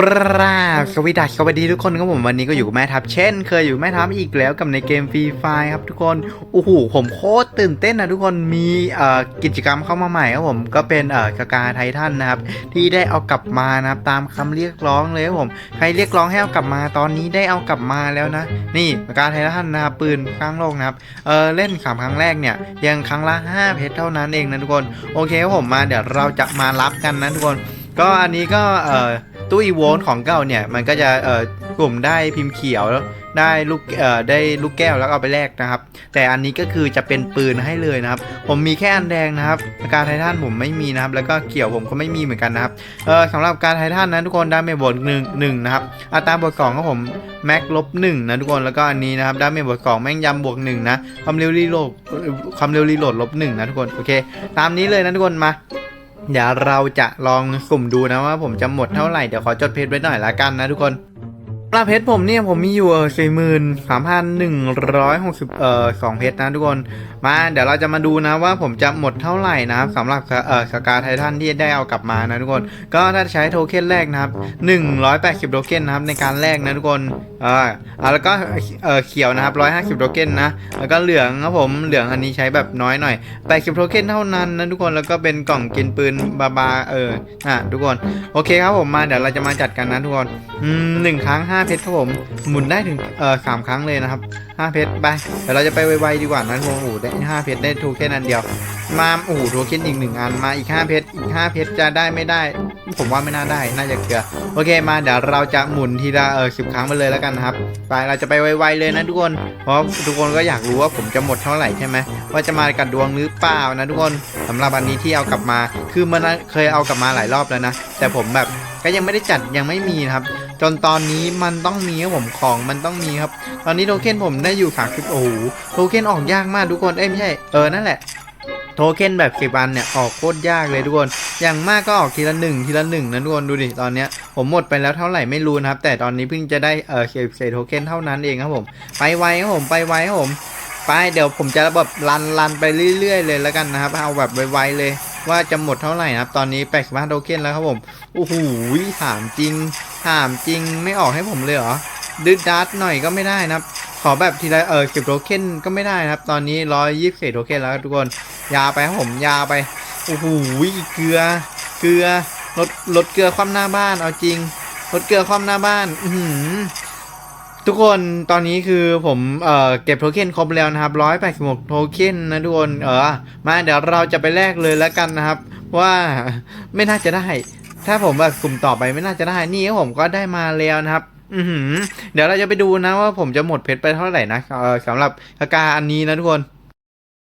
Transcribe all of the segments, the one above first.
ปราบสวัสดีสวัสดีทุกคนครับผมวันนี้ก็อยู่กับแม่ทัพเช่น เคยอยู่แม่ทัพอีกแล้วกับในเกมฟรีไฟครับทุกคนโอ้โหผมโคตรตื่นเต้นนะทุกคนมีกิจกรรมเข้ามาใหม่ครับผมก็เป็นเอ่อกากาไททันนะครับที่ได้เอากลับมานะครับตามคำเรียกร้องเลยครับผมใครเรียกร้องให้เอากลับมาตอนนี้ได้เอากลับมาแล้วนะ นี่กากาไททันนะครับปืนข้างโลกนะครับเออเล่นขามครั้งแรกเนี่ยยังครั้งละ5เพชรเท่านั้นเองนะทุกคนโอเคครับผมมาเดี๋ยวเราจะมารับกันนะทุกคน ก็อันนี้ก็เออ ตู้อีโวนของเก่าเนี่ยมันก็จะเอ่อกลุ่มได้พิมพ์เขียวได้ลูกเอ่อได้ลูกแก้วแล้วเอาไปแลกนะครับ แต่อันนี้ก็คือจะเป็นปืนให้เลยนะครับ ผมมีแค่อันแดงนะครับการไททันผมไม่มีนะครับ แล้วก็เขียวผมก็ไม่มีเหมือนกันนะครับเอ่อสำหรับการไททันนะทุกคนดาเมจบวกหนึ่งหนึ่งนะครับอัตราบวกสองของผมแม็กลบหนึ่งนะทุกคนแล้วก็อันนี้นะครับดาเมจบวกสองแม่งยำบวกหนึ่งนะความเร็วรีโหลดความเร็วรีโหลดลบหนึ่งนะทุกคนโอเค ตามนี้เลยนะทุกคนมา เดี๋ยวเราจะลองสุ่มดูนะว่าผมจะหมดเท่าไหร่ เดี๋ยวขอจดเพชรไว้หน่อยละกันนะทุกคนปลาเพชรผมเนี่ยผมมีอยู่สี่หมื่นสามพันหนึ่งร้อยหกสิบเอ่อสองเพชรนะทุกคนมาเดี๋ยวเราจะมาดูนะว่าผมจะหมดเท่าไหร่นะครับสำหรับเอ่อสกาไททันที่ได้เอากลับมานะทุกคน ก็ถ้าใช้โทเค็นแรกนะครับ180โทเค็นนะครับในการแลกนะทุกคน อออ่าแล้วก็เออเขียวนะครับ150โทเค็นนะ แล้วก็เหลืองครับผมเหลืองอันนี้ใช้แบบน้อยหน่อย80โทเค็นเท่านั้นนะทุกคนแล้วก็เป็นกล่องกินปืนบาบาเอออะทุกคนโอเคครับผมมาเดี๋ยวเราจะมาจัดกันนะทุกคนอืมหนึ่งครั้ง5เพชรครับผมหมุนได้ถึงเออสามครั้งเลยนะครับ5เพชรไปเดี๋ยวเราจะไปไวๆดีกว่านะทุกคนโอ้โหได้5เพชรได้โทเค็นอันเดียว มาโอ้โหโทเค็นอีกหนึ่งอันมาอีก5เพชรอีก5เพชรจะได้ไม่ได้ ผมว่าไม่น่าได้ น่าจะเกลือ โอเค มาเดี๋ยวเราจะหมุนทีละเออสิบครั้งไปเลยแล้วกันนะครับ ไป เราจะไปไวๆเลยนะทุกคน เพราะทุกคนก็อยากรู้ว่าผมจะหมดเท่าไหร่ใช่ไหม ว่าจะมากัดดวงหรือเปล่านะทุกคนสำหรับอันนี้ที่เอากลับมา คือมันเคยเอากลับมาหลายรอบแล้วนะ แต่ผมแบบก็ยังไม่ได้จัดยังไม่มีครับ จนตอนนี้มันต้องมีครับผมของมันต้องมีครับ ตอนนี้โทเค็นผมได้อยู่30โอ้โห โทเค็นออกยากมากทุกคน เอ้ยไม่ใช่ เออนั่นแหละ โทเค็นแบบสิบอันเนี่ยออกโคตรยากเลยทุกคน อย่างมากก็ออกทีละหนึ่งทีละหนึ่งนะทุกคนดูดิตอนเนี้ยผมหมดไปแล้วเท่าไหร่ไม่รู้นะครับ แต่ตอนนี้เพิ่งจะได้เออเศษเศษโทเค็นเท่านั้นเองครับผม ไปไวครับผมไปไวครับผมไปเดี๋ยวผมจะแบบรันรันไปเรื่อยๆ เลยแล้วกันนะครับเอาแบบไวๆเลย ว่าจะหมดเท่าไหร่นะครับ ตอนนี้85โทเค็นแล้วครับผมโอ้โหถามจริงถามจริงไม่ออกให้ผมเลยเหรอดืดดัดหน่อยก็ไม่ได้นะครับ ขอแบบทีละเออสิบโทเค็นก็ไม่ได้นะครับ ตอนนี้ร้อยยี่สิบโทเค็นแล้วทุกคน ยาไปครับผมยาไป โอ้โหเกลือ เกลือลดลดเกลือความหน้าบ้านเอาจริงลดเกลือความหน้าบ้าน อืทุกคนตอนนี้คือผมเอ่อเก็บโทเค็นครบแล้วนะครับร้อยแปดสิบหกโทเค็นนะทุกคนเออมาเดี๋ยวเราจะไปแลกเลยแล้วกันนะครับ ว่าไม่น่าจะได้ ถ้าผมแบบกลุ่มต่อไปไม่น่าจะได้นี่ผมก็ได้มาแล้วนะครับ อือหือ เดี๋ยวเราจะไปดูนะว่าผมจะหมดเพชรไปเท่าไหร่นะเออสำหรับสกาอันนี้นะทุกคน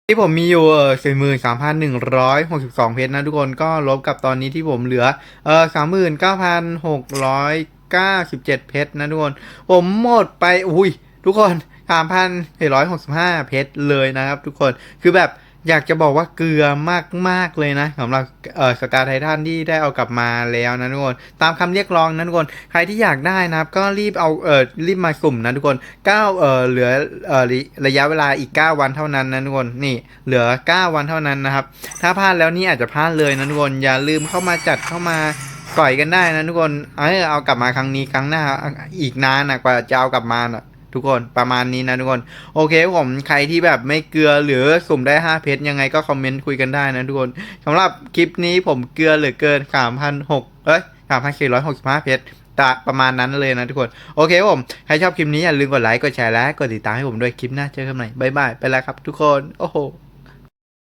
ที่ผมมีอยู่เออสี่หมื่นสามพันหนึ่งร้อยหกสิบสองเพชรนะทุกคนก็ลบกับตอนนี้ที่ผมเหลือเออสามหมื่นเก้าพันหกร้อยเก้าสิบเจ็ดเพชรนะทุกคน ผมหมดไปอุ้ยทุกคนสามพันร้อยหกสิบห้าเพชรเลยนะครับทุกคนคือแบบ อยากจะบอกว่าเกลือมาก ๆ เลยนะสำหรับเออสกาไททันที่ได้เอากลับมาแล้วนะทุกคน ตามคำเรียกร้องนะทุกคน ใครที่อยากได้นะครับ ก็รีบเอาเออรีบมากลุ่มนะทุกคน9เออเหลือเออระยะเวลาอีก 9 วันเท่านั้นนะทุกคนนี่เหลือ 9 วันเท่านั้นนะครับ ถ้าพลาดแล้วนี่อาจจะพลาดเลยนะทุกคนอย่าลืมเข้ามาจัดเข้ามาก่อยกันได้นะทุกคนเออเอากลับมาครั้งนี้ครั้งหน้าอีกนานนะกว่าจะเอากลับมาน่ะ ทุกคนประมาณนี้นะทุกคน โอเคผมใครที่แบบไม่เกลือหรือสุ่มได้ 5 เพชรยังไงก็คอมเมนต์คุยกันได้นะทุกคนสำหรับคลิปนี้ผมเกลือเหลือเกิน3,600เอ้ย3,465 เพชรตะประมาณนั้นเลยนะทุกคน โอเคผม ใครชอบคลิปนี้อย่าลืมกดไลค์ กดแชร์และกดติดตามให้ผมด้วยคลิปหน้าเจอกันใหม่บ๊ายบาย ไปแล้วครับทุกคน โอ้โห